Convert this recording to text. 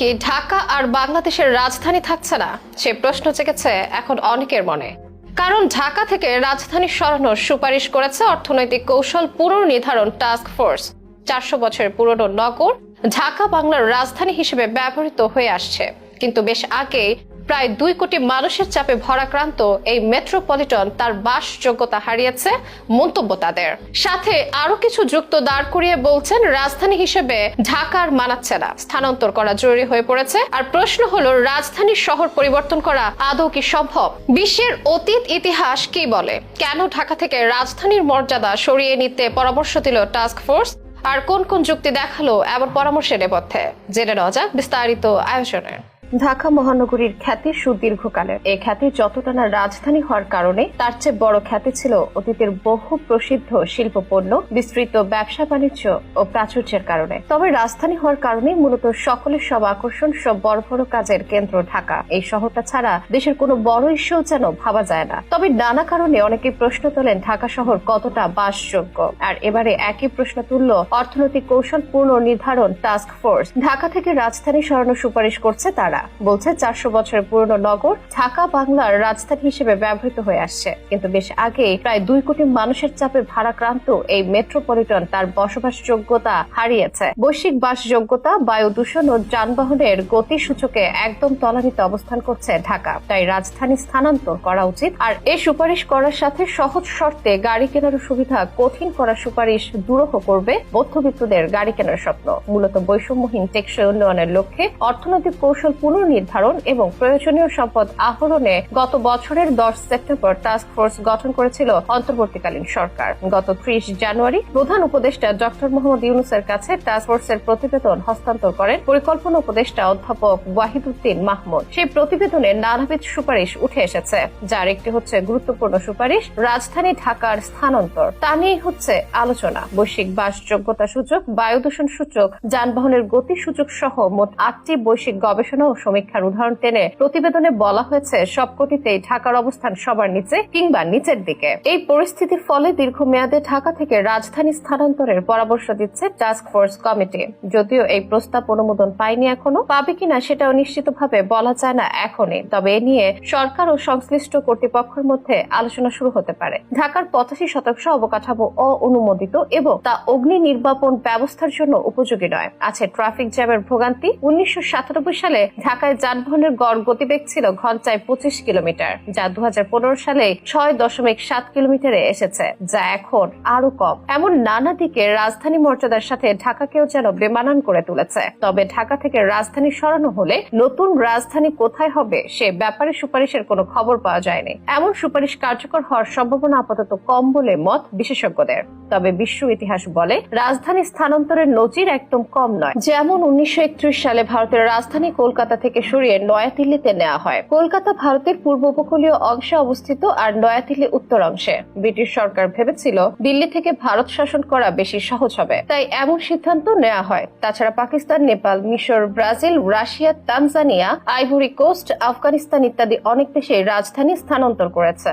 কি ঢাকা আর বাংলাদেশের রাজধানী থাকছে না? সে প্রশ্ন জেগেছে এখন অনেকের মনে। কারণ ঢাকা থেকে রাজধানী সরানোর সুপারিশ করেছে অর্থনৈতিক কৌশল পুনর্নির্ধারণ টাস্ক ফোর্স। চারশো বছরের পুরনো নগর ঢাকা বাংলার রাজধানী হিসেবে ব্যবহৃত হয়ে আসছে। কিন্তু বেশ আগে প্রায় দুই কোটি মানুষের চাপে ভরাক্রান্ত এই মেট্রোপলিটন তার বাসযোগ্যতা হারিয়েছে মন্তব্য তাদের। সাথে আরও কিছু যুক্ত দাঁড় করিয়ে বলছেন, রাজধানী হিসেবে ঢাকার মানাচ্ছে না। স্থানান্তর করা জরুরি হয়ে পড়েছে। আর প্রশ্ন হলো, রাজধানীর শহর পরিবর্তন করা আদৌ কি সম্ভব? বিশ্বের অতীত ইতিহাস কি বলে? কেন ঢাকা থেকে রাজধানীর মর্যাদা সরিয়ে নিতে পরামর্শ দিল টাস্ক ফোর্স? আর কোন কোন যুক্তি দেখাল এমন পরামর্শের নেপথ্যে? জেনে নেওয়া যাক বিস্তারিত আয়োজনে। ঢাকা মহানগরীর খ্যাতি সুদীর্ঘকালের। এই খ্যাতি যতটা না রাজধানী হওয়ার কারণে, তার চেয়ে বড় খ্যাতি ছিল অতীতের বহু প্রসিদ্ধ শিল্পপণ্য, বিস্তৃত ব্যবসা বাণিজ্য ও প্রাচুর্যের কারণে। তবে রাজধানী হওয়ার কারণে মূলত সকলের সব আকর্ষণ, সব বড় বড় কাজের কেন্দ্র ঢাকা। এই শহরটা ছাড়া দেশের কোনো বড় ইস্যু যেন ভাবা যায় না। তবে নানা কারণে অনেকে প্রশ্ন তোলেন, ঢাকা শহর কতটা বাসযোগ্য? আর এবারে একই প্রশ্ন তুলল অর্থনৈতিক কৌশল পুনর্নির্ধারণ টাস্ক ফোর্স। ঢাকা থেকে রাজধানী সরানোর সুপারিশ করছে তারা। বলছে, চারশো বছরের পুরনো নগর ঢাকা বাংলার রাজধানী হিসেবে ব্যবহৃত হয়ে আসছে। কিন্তু বেশ আগে প্রায় দুই কোটি মানুষের চাপে ভারাক্রান্ত এই মেট্রোপলিটন তার বসবাসযোগ্যতা হারিয়েছে। বৈশ্বিক বাসযোগ্যতা, বায়ু দূষণ ও যানবাহনের গতি সূচকে একদম তলানিতে অবস্থান করছে ঢাকা। তাই রাজধানী স্থানান্তর করা উচিত। আর এই সুপারিশ করার সাথে সহজ শর্তে গাড়ি কেনার সুবিধা কঠিন করার সুপারিশ দুরূহ করবে মধ্যবিত্তদের গাড়ি কেনার স্বপ্ন। মূলত বৈষম্যহীন টেকসই উন্নয়নের লক্ষ্যে অর্থনৈতিক কৌশল পুনর্নির্ধারণ এবং প্রয়োজনীয় সম্পদ আহরণে গত বছরের দশ সেপ্টেম্বর টাস্ক ফোর্স গঠন করেছিল অন্তর্বর্তীকালীন সরকার। গত ত্রিশ জানুয়ারি প্রধান উপদেষ্টা ডক্টর মোহাম্মদ ইউনুসের কাছে টাস্ক ফোর্সের প্রতিবেদন হস্তান্তর করেন পরিকল্পনা উপদেষ্টা অধ্যাপক ওয়াহিদুদ্দিন মাহমুদ। সেই প্রতিবেদনে নানাবিধ সুপারিশ উঠে এসেছে, যার একটি হচ্ছে গুরুত্বপূর্ণ সুপারিশ, রাজধানী ঢাকার স্থানান্তর। তা নিয়ে হচ্ছে আলোচনা। বৈশ্বিক বাসযোগ্যতা সূচক বায়ু দূষণ সূচক, যানবাহনের গতি সূচক সহ মোট আটটি বৈশ্বিক গবেষণা ও সমীক্ষার উদাহরণ টেনে প্রতিবেদনে বলা হয়েছে, সবকটিতেই ঢাকার অবস্থান সবার নিচে কিংবা নিচের দিকে। এই পরিস্থিতির ফলে দীর্ঘমেয়াদে ঢাকা থেকে রাজধানী স্থানান্তরের পরামর্শ দিচ্ছে টাস্ক ফোর্স কমিটি যদিও এই প্রস্তাব অনুমোদন পায়নি এখনও, পাবে কিনা সেটাও নিশ্চিতভাবে বলা যায় না এখনই। তবে এ নিয়ে সরকার ও সংশ্লিষ্ট কর্তৃপক্ষের মধ্যে আলোচনা শুরু হতে পারে। ঢাকার পঁচাশি শতাংশ অবকাঠামো অঅনুমোদিত এবং তা অগ্নি নির্বাপন ব্যবস্থার জন্য উপযোগী নয়। আছে ট্রাফিক জ্যামের ভোগান্তি। উনিশশো সাতানব্বই সালে ঢাকায় যানবাহনের গড় গতিবেগ ছিল ঘন্টায় পঁচিশ কিলোমিটার, যা দু হাজার পনেরো সালে ছয় দশমিক সাত কিলোমিটারে এসেছে, যা এখন আরও কম। এমন নানা দিকে রাজধানী মর্যাদার সাথে ঢাকাকেও যেন বেমানান করে তুলেছে। তবে ঢাকা থেকে রাজধানী সরানো হলে নতুন রাজধানী কোথায় হবে সে ব্যাপারে সুপারিশের কোনো খবর পাওয়া যায়নি। এমন সুপারিশ কার্যকর হওয়ার সম্ভাবনা আপাতত কম বলে মত বিশেষজ্ঞদের। তবে বিশ্ব ইতিহাস বলে, রাজধানী স্থানান্তরের নজির একদম কম নয়। যেমন উনিশশো একত্রিশ সালে ভারতের রাজধানী কলকাতা থেকে সরিয়ে নয়াদিল্লিতে নেওয়া হয়। কলকাতা ভারতের পূর্ব উপকূলীয় অংশে অবস্থিত আর নয়াদিল্লি উত্তর অংশে। ব্রিটিশ সরকার ভেবেছিল, দিল্লি থেকে ভারত শাসন করা বেশি সহজ হবে। তাই এমন সিদ্ধান্ত নেওয়া হয়। তাছাড়া পাকিস্তান, নেপাল, মিশর, Brazil, Russia, Tanzania, Ivory Coast, Afghanistan ইত্যাদি অনেক দেশে রাজধানী স্থানান্তর করেছে।